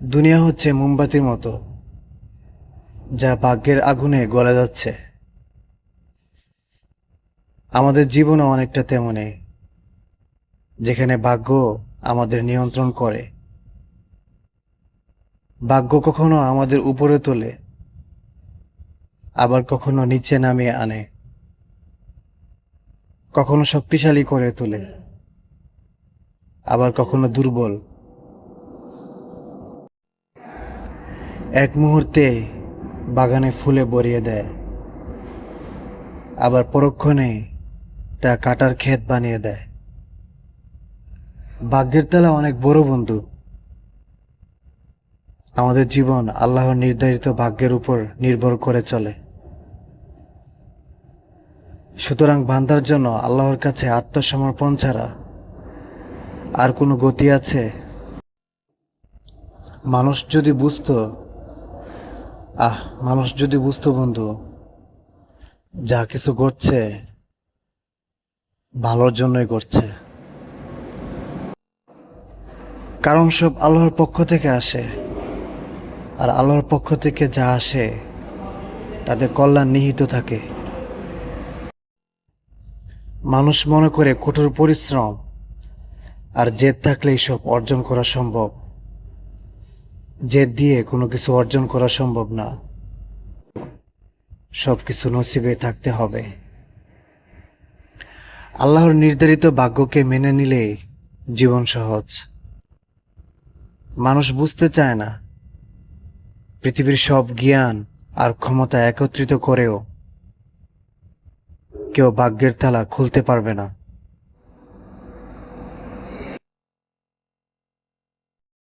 দুনিয়া হচ্ছে মোমবাতির মতো, যা ভাগ্যের আগুনে গলে যাচ্ছে। আমাদের জীবনও অনেকটা তেমনই, যেখানে ভাগ্য আমাদের নিয়ন্ত্রণ করে। ভাগ্য কখনো আমাদের উপরে তোলে, আবার কখনো নিচে নামিয়ে আনে। কখনো শক্তিশালী করে তোলে, আবার কখনো দুর্বল। এক মুহূর্তে বাগানে ফুলে ভরিয়ে দেয়। আবার পরক্ষণে তা কাটার ক্ষেত বানিয়ে দেয়। ভাগ্যের তেলা অনেক বড় বন্ধু। আমাদের জীবন আল্লাহর নির্ধারিত ভাগ্যের উপর নির্ভর করে চলে। সুতরাং বান্দার জন্য আল্লাহর কাছে আত্মসমর্পণ ছাড়া আর কোনো গতি আছে? মানুষ যদি বুঝতো আহ, মানুষ যদি বুঝতো বন্ধু, যা কিছু করছে ভালোর জন্যই করছে কারণ সব আল্লাহর পক্ষ থেকে আসে, আর আল্লাহর পক্ষ থেকে যা আসে তাদের কল্যাণ নিহিত থাকে। মানুষ মনে করে কঠোর পরিশ্রম আর জেদ থাকলেই সব অর্জন করা সম্ভব। জেদ দিয়ে কোনো কিছু অর্জন করা সম্ভব না। সব কিছু নসিবে থাকতে হবে। আল্লাহর নির্ধারিত ভাগ্যকে মেনে নিলেই জীবন সহজ। মানুষ বুঝতে চায় না, পৃথিবীর সব জ্ঞান আর ক্ষমতা একত্রিত করেও কেউ ভাগ্যের তালা খুলতে পারবে না।